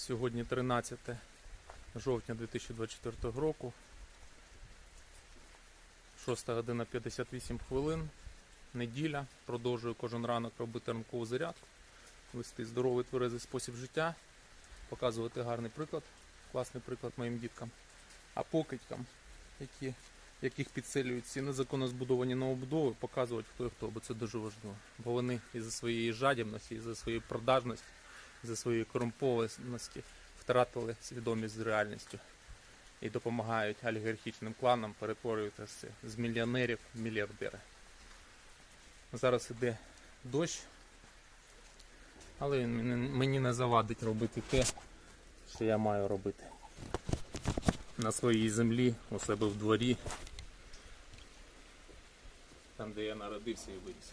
Сьогодні 13 жовтня 2024 року. 6 година 58 хвилин. Неділя. Продовжую кожен ранок робити ранкову зарядку, вести здоровий тверезий спосіб життя, показувати гарний приклад, класний приклад моїм діткам. А покидькам, які, яких підселюють ці незаконно збудовані новобудови, показувати хто і хто, бо це дуже важливо. Бо вони із-за своєї жадібності, із-за своєї продажності, із-за своєї корумпованості втратили свідомість з реальністю і допомагають олігархічним кланам перетворюватися з мільйонерів в мільярдери. Зараз іде дощ, але він мені не завадить робити те, що я маю робити. На своїй землі, у себе в дворі, там де я народився і виріс.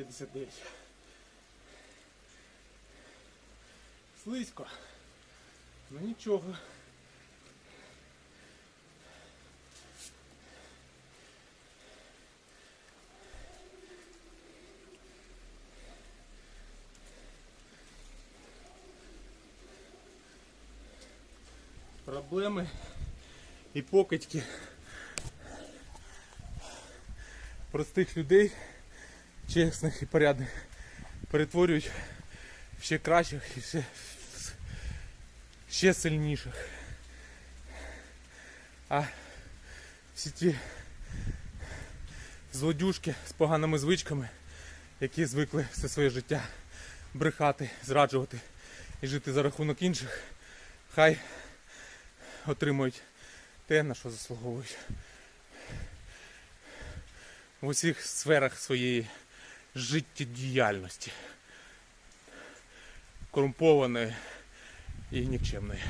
П'ятдесят дев'ять. Слизько. Ну нічого. Проблеми і покидьки простих людей, чесних і порядних, перетворюють в ще кращих і ще, ще сильніших. А всі ті злодюшки з поганими звичками, які звикли все своє життя брехати, зраджувати і жити за рахунок інших, хай отримують те, на що заслуговують. В усіх сферах своєї життєдіяльності. Корумпованої і нікчемної.